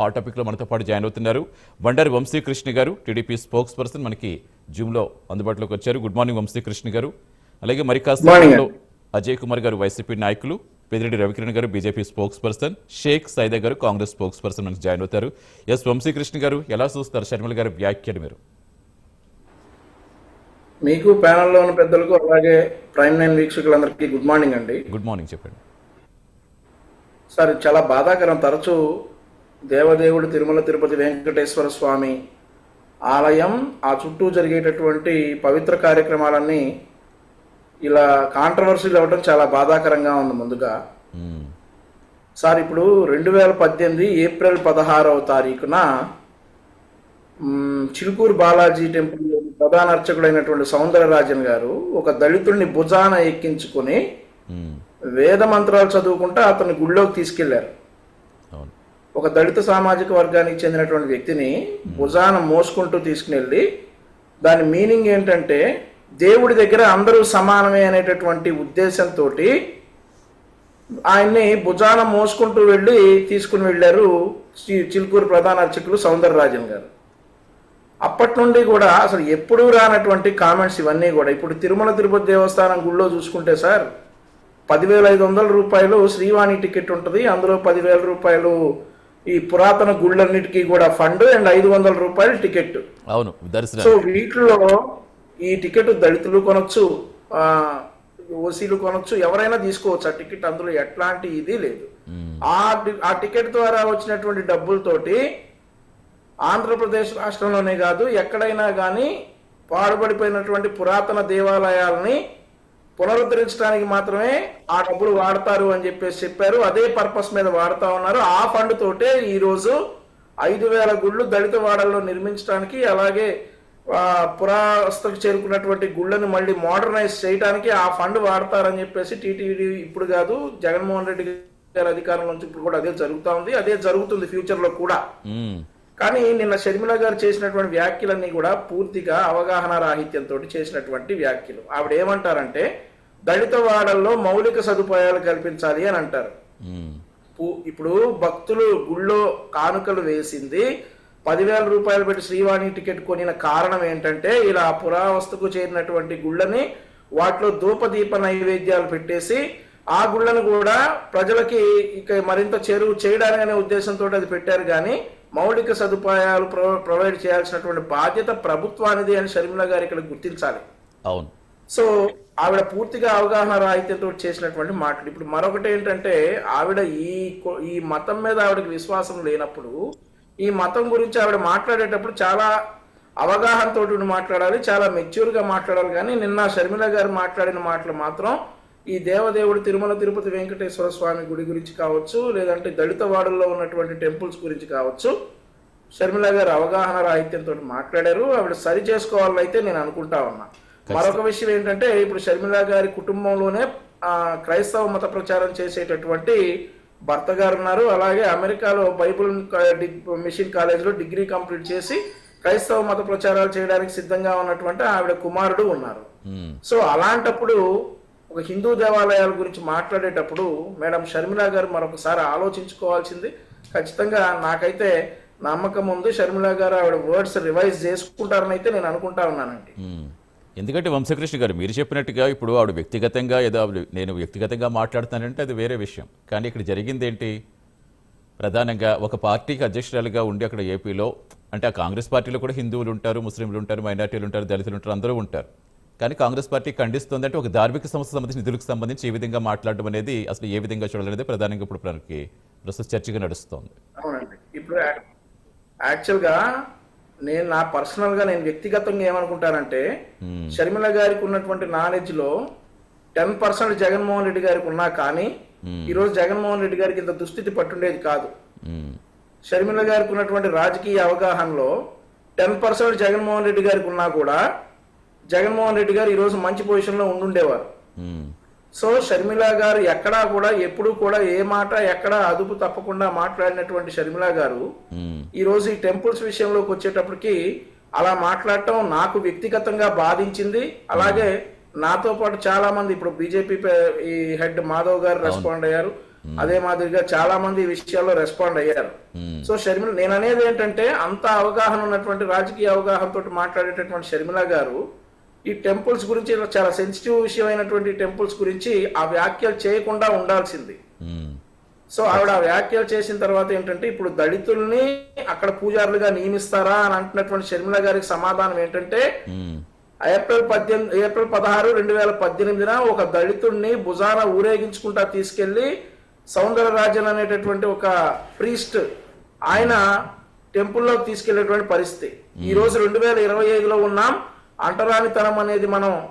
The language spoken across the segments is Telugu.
హాట్ టాపిక్లో మనతో పాటు జాయిన్ అవుతున్నారు. బండారి వంశీకృష్ణ గారు టీడీపీ స్పోక్స్ పర్సన్ మనకి జూమ్లో అందుబాటులోకి వచ్చారు. గుడ్ మార్నింగ్ వంశీకృష్ణ గారు. అలాగే మరి కాస్త అజయ్ కుమార్ గారు వైసీపీ నాయకులు పెదిరెడ్డి రవికిరణ్ గారు BJP spokesperson Sheikh Saida గారు కాంగ్రెస్ స్పోక్స్ పర్సన్ మనకి జాయిన్ అవుతారు. ఎస్ వంశీకృష్ణ గారు ఎలా చూస్తారు? షర్మిల గారి వ్యాఖ్యలు మీరు. మీకు ప్యానల్లో ఉన్న పెద్దలకు అలాగే ప్రైమ్ నైన్ వీక్షకులందరికీ గుడ్ మార్నింగ్ అండి. గుడ్ మార్నింగ్ చెప్పండి. సార్ చాలా బాధాకరం. తరచూ దేవదేవుడు తిరుమల తిరుపతి వెంకటేశ్వర స్వామి ఆలయం ఆ చుట్టూ జరిగేటటువంటి పవిత్ర కార్యక్రమాలన్నీ ఇలా కాంట్రవర్సీలు అవ్వడం చాలా బాధాకరంగా ఉంది ముందుగా. సార్ ఇప్పుడు రెండు వేల పద్దెనిమిది ఏప్రిల్ పదహారవ తారీఖున చిలుకూరు బాలాజీ టెంపుల్ ప్రధాన అర్చకుడైనటువంటి సౌందరరాజన్ గారు ఒక దళితుడిని భుజాన ఎక్కించుకొని. వేద మంత్రాలు చదువుకుంటూ అతన్ని గుళ్ళోకి తీసుకెళ్ళారు ఒక దళిత సామాజిక వర్గానికి చెందినటువంటి వ్యక్తిని భుజాన మోసుకుంటూ తీసుకుని దాని మీనింగ్ ఏంటంటే దేవుడి దగ్గర అందరూ సమానమే అనేటటువంటి ఉద్దేశంతో ఆయన్ని భుజాన మోసుకుంటూ వెళ్ళి తీసుకుని వెళ్ళారు చి- చిలుకూరు ప్రధాన అర్చకులు సౌందరరాజన్ గారు. అప్పటి నుండి కూడా అసలు ఎప్పుడూ రానటువంటి కామెంట్స్ ఇవన్నీ కూడా. ఇప్పుడు తిరుమల తిరుపతి దేవస్థానం గుళ్ళో చూసుకుంటే సార్ పదివేల ఐదు వందల రూపాయలు శ్రీవాణి టికెట్ ఉంటుంది అందులో పదివేల రూపాయలు ఈ పురాతన గుళ్ళన్నిటికీ కూడా ఫండ్ అండ్ ఐదు వందల రూపాయలు టికెట్. అవును దర్శనం సో వీటిలో ఈ టికెట్ దళితులు కొనొచ్చు ఆ, ఓసీలు కొనొచ్చు ఎవరైనా తీసుకోవచ్చు. ఆ టికెట్ అందులో ఎట్లాంటి ఇది లేదు. ఆ ఆ టికెట్ ద్వారా వచ్చినటువంటి డబ్బులతోటి ఆంధ్రప్రదేశ్ రాష్ట్రంలోనే కాదు ఎక్కడైనా కానీ పాడుపడిపోయినటువంటి పురాతన దేవాలయాలని పునరుద్ధరించడానికి మాత్రమే ఆ డబ్బులు వాడతారు అని చెప్పేసి చెప్పారు. అదే పర్పస్ మీద వాడుతా ఉన్నారు. ఆ ఫండ్ తోటే ఈరోజు ఐదు వేల గుళ్ళు దళిత వాడల్లో నిర్మించడానికి అలాగే ఆ, పురావస్థకు చేరుకున్నటువంటి గుళ్ళను మళ్ళీ మోడర్నైజ్ చేయడానికి ఆ ఫండ్ వాడతారని చెప్పేసి టీటీడీ ఇప్పుడు కాదు జగన్మోహన్ రెడ్డి గారి అధికారం నుంచి ఇప్పుడు కూడా అదే జరుగుతా ఉంది. అదే జరుగుతుంది ఫ్యూచర్లో కూడా కానీ నిన్న షర్మిల గారు చేసినటువంటి వ్యాఖ్యలన్నీ కూడా పూర్తిగా అవగాహన రాహిత్యంతో చేసినటువంటి వ్యాఖ్యలు. ఆవిడ ఏమంటారంటే దళిత వాడల్లో మౌలిక సదుపాయాలు కల్పించాలి అని అంటారు. ఇప్పుడు భక్తులు గుళ్ళో కానుకలు వేసింది పదివేల రూపాయలు పెట్టి శ్రీవాణి టికెట్ కొనిన కారణం ఏంటంటే ఇలా పురావస్తుకు చేరినటువంటి గుళ్ళని వాటిలో ధూపదీప నైవేద్యాలు పెట్టేసి ఆ గుళ్ళను కూడా ప్రజలకి ఇక మరింత చేరువు చేయడానికనే ఉద్దేశంతో అది పెట్టారు. కానీ మౌలిక సదుపాయాలు ప్రొ- ప్రొవైడ్ చేయాల్సినటువంటి బాధ్యత ప్రభుత్వానిది అని షర్మిల గారు ఇక్కడ గుర్తించాలి. అవును. సో ఆవిడ పూర్తిగా అవగాహన రాహిత్యంతో చేసినటువంటి మాటలు. ఇప్పుడు మరొకటి ఏంటంటే ఆవిడ ఈ ఈ మతం మీద ఆవిడకి విశ్వాసం లేనప్పుడు ఈ మతం గురించి ఆవిడ మాట్లాడేటప్పుడు చాలా అవగాహనతో మాట్లాడాలి చాలా మెచ్యూర్గా మాట్లాడాలి. కానీ నిన్న షర్మిల గారు మాట్లాడిన మాటలు మాత్రం ఈ దేవదేవుడు తిరుమల తిరుపతి వెంకటేశ్వర స్వామి గుడి గురించి కావచ్చు లేదంటే దళిత వాడల్లో ఉన్నటువంటి టెంపుల్స్ గురించి కావచ్చు షర్మిల గారు అవగాహన రాహిత్యంతో మాట్లాడారు. ఆవిడ సరి చేసుకోవాలని అయితే నేను అనుకుంటా ఉన్నా. మరొక విషయం ఏంటంటే ఇప్పుడు షర్మిల గారి కుటుంబంలోనే ఆ, క్రైస్తవ మత ప్రచారం చేసేటటువంటి భర్త గారు ఉన్నారు. అలాగే అమెరికాలో బైబుల్ మిషన్ కాలేజీలో డిగ్రీ కంప్లీట్ చేసి క్రైస్తవ మత ప్రచారాలు చేయడానికి సిద్ధంగా ఉన్నటువంటి ఆవిడ కుమారుడు ఉన్నారు. సో అలాంటప్పుడు ఒక హిందూ దేవాలయాల గురించి మాట్లాడేటప్పుడు మేడం షర్మిల గారు మరొకసారి ఆలోచించుకోవాల్సింది. ఖచ్చితంగా నాకైతే నమ్మకం ఉంది. షర్మిల గారు ఆవిడ వర్డ్స్ రివైజ్ చేసుకుంటారని అయితే నేను అనుకుంటా ఉన్నానండి. ఎందుకంటే వంశకృష్ణ గారు మీరు చెప్పినట్టుగా ఇప్పుడు ఆవిడ వ్యక్తిగతంగా ఏదో నేను వ్యక్తిగతంగా మాట్లాడుతానంటే అది వేరే విషయం. కానీ ఇక్కడ జరిగింది ఏంటి ప్రధానంగా ఒక పార్టీకి అధ్యక్షురాలుగా ఉండి అక్కడ ఏపీలో అంటే ఆ కాంగ్రెస్ పార్టీలో కూడా హిందువులు ఉంటారు ముస్లింలు ఉంటారు మైనార్టీలు ఉంటారు దళితులు ఉంటారు అందరూ ఉంటారు. కానీ కాంగ్రెస్ పార్టీ ఖండిస్తుందంటే ఒక ధార్మిక సంస్థ సంబంధించి నిధులకు సంబంధించి ఈ విధంగా మాట్లాడడం అనేది అసలు ఏ విధంగా చూడాలనేది ప్రధానంగా ఇప్పుడు మనకి ప్రస్తుత చర్చగా నడుస్తోంది అవునండి ఇప్పుడు యా- యాక్చువల్గా నేను నా పర్సనల్గా నేను వ్యక్తిగతంగా ఏమనుకుంటానంటే. షర్మిల గారికి ఉన్నటువంటి నాలెడ్జ్లో టెన్ పర్సెంట్ జగన్మోహన్ రెడ్డి గారికి ఉన్నా కానీ. ఈరోజు జగన్మోహన్ రెడ్డి గారికి ఇంత దుస్థితి పట్టుండేది కాదు. షర్మిల గారికి ఉన్నటువంటి రాజకీయ అవగాహనలో టెన్ పర్సెంట్ జగన్మోహన్ రెడ్డి గారికి ఉన్నా కూడా జగన్మోహన్ రెడ్డి గారు ఈరోజు మంచి పొజిషన్లో ఉండుండేవారు. మ్మ్. సో షర్మిల గారు ఎక్కడా కూడా ఎప్పుడు కూడా ఏ మాట ఎక్కడ అదుపు తప్పకుండా మాట్లాడినటువంటి షర్మిల గారు. ఈ రోజు ఈ టెంపుల్స్ విషయంలోకి వచ్చేటప్పటికి అలా మాట్లాడటం నాకు వ్యక్తిగతంగా బాధించింది. అలాగే నాతో పాటు చాలా మంది ఇప్పుడు బీజేపీ ఈ హెడ్ మాధవ్ గారు రెస్పాండ్ అయ్యారు. అదే మాదిరిగా చాలా మంది ఈ విషయాల్లో రెస్పాండ్ అయ్యారు. సో షర్మిల నేను అనేది ఏంటంటే అంత అవగాహన ఉన్నటువంటి రాజకీయ అవగాహన తోటి మాట్లాడేటటువంటి షర్మిల గారు ఈ టెంపుల్స్ గురించి చాలా సెన్సిటివ్ విషయం అయినటువంటి టెంపుల్స్ గురించి ఆ వ్యాఖ్యలు చేయకుండా ఉండాల్సింది. సో ఆవిడ ఆ వ్యాఖ్యలు చేసిన తర్వాత ఏంటంటే ఇప్పుడు దళితుల్ని అక్కడ పూజారులుగా నియమిస్తారా అని అంటున్నటువంటి షర్మిల గారికి సమాధానం ఏంటంటే. ఏప్రిల్ పద్దెనిమిది ఏప్రిల్ పదహారు రెండు వేల పద్దెనిమిదిన ఒక దళితుడిని భుజాన ఊరేగించుకుంటా తీసుకెళ్ళి సౌందరరాజన్ అనేటటువంటి ఒక ప్రీస్ట్ ఆయన టెంపుల్లోకి తీసుకెళ్ళేటువంటి పరిస్థితి ఈ రోజు రెండు వేల ఇరవై ఐదులో ఉన్నాం అంటరానితనం అనేది మనం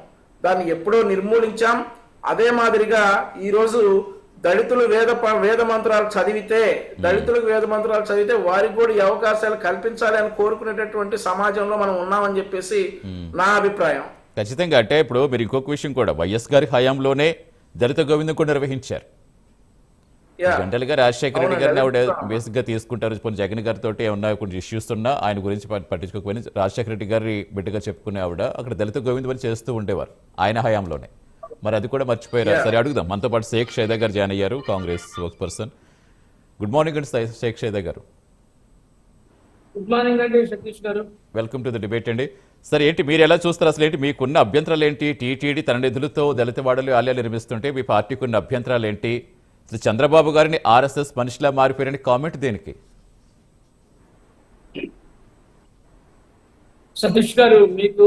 దాన్ని ఎప్పుడో నిర్మూలించాం. అదే మాదిరిగా ఈ రోజు దళితులు వేద వేద మంత్రాలు చదివితే దళితులకు వేద మంత్రాలు చదివితే వారికి కూడా ఈ అవకాశాలు కల్పించాలి అని కోరుకునేటటువంటి సమాజంలో మనం ఉన్నామని చెప్పేసి నా అభిప్రాయం. ఖచ్చితంగా. అంటే ఇప్పుడు మీరు ఇంకొక విషయం కూడా వైఎస్ గారి హయాంలోనే దళిత గోవిందం కూడా నిర్వహించారు. జనరల్గా రాజశేఖర రెడ్డి గారిని ఆవిడ. బేసిక్గా తీసుకుంటారు. పోనీ జగన్ గారితో ఏమన్నా కొంచెం ఇష్యూస్ ఉన్నా ఆయన గురించి పట్- పట్టించుకోకపోయినా రాజశేఖర రెడ్డి గారి బిడ్డగా చెప్పుకునే ఆవిడ అక్కడ దళిత గోవిందం అని చేస్తూ ఉండేవారు ఆయన హయాంలోనే. మరి అది కూడా మర్చిపోయారు. సరే అడుగుదాం. మనతో పాటు షేక్ షైదా గారు జాయిన్ అయ్యారు Congress spokesperson good morning అండి సై- షేక్ షైదా గారు. గుడ్ మార్నింగ్ అండి సతీష్ గారు. వెల్కమ్ టు ద డిబేట్ అండి. సరే ఏంటి మీరు ఎలా చూస్తారు అసలు ఏంటి? మీకున్న అభ్యంతరాలు ఏంటి టీటీడీ తన నిధులతో దళిత వాడలు ఆలయాలు నిర్మిస్తుంటే మీ పార్టీకి ఉన్న అభ్యంతరాలు ఏంటి చంద్రబాబు గారిని ఆర్ఎస్ఎస్ మనిషిలా మారిపోయారని కామెంట్ దేనికి? సతీష్ గారు మీకు